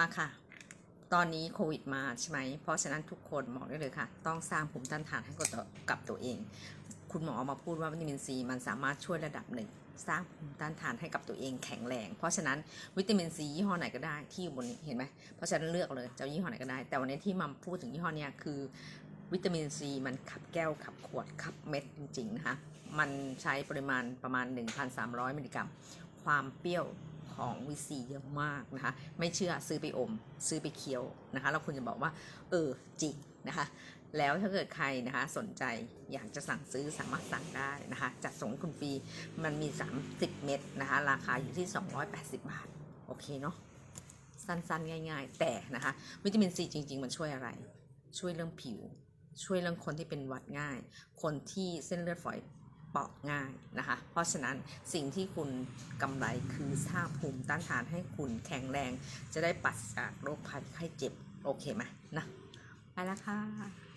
มาค่ะ ตอนนี้โควิดมาใช่ไหม เพราะฉะนั้นทุกคนบอกได้เลยค่ะ ต้องสร้างภูมิต้านทานให้กับตัวกับตัวเอง คุณหมอมาพูดว่าวิตามินซีมันสามารถช่วยระดับหนึ่งสร้างภูมิต้านทานให้กับตัวเองแข็งแรง เพราะฉะนั้นวิตามินซียี่ห้อไหนก็ได้ที่อยู่บนนี้เห็นไหม เพราะฉะนั้นเลือกเลยจะเอายี่ห้อไหนก็ได้ แต่วันนี้ที่มาพูดถึงยี่ห้อเนี้ยคือวิตามินซีมันขับแก้วขับขวดขับเม็ดจริงๆนะคะ มันใช้ปริมาณประมาณ 1,300 มิลลิกรัม ความเปรี้ยว ของวิตซีเยอะมากนะคะ ไม่เชื่อซื้อไปอม ซื้อไปเคี้ยวนะคะ แล้วคุณจะบอกว่า เออจริงนะคะ แล้วถ้าเกิดใครนะคะสนใจอยากจะสั่งซื้อสามารถสั่งได้นะคะ จัดส่งคุณฟรีมันมี 30 เม็ดนะคะ ราคาอยู่ที่ 280 บาท โอเคเนาะสั้นๆ ง่าย ๆ แต่นะคะ วิตามินซีจริง ๆ มันช่วยอะไร ช่วยเรื่องผิว ช่วยเรื่องคนที่เป็นหวัดง่าย คนที่เส้นเลือดฝอย เปราะง่ายนะคะ เพราะฉะนั้นสิ่งที่คุณกำไรคือสร้างภูมิต้านทานให้คุณแข็งแรง จะได้ปัดจากโรคภัยไข้เจ็บ โอเคไหมนะ ไปแล้วค่ะ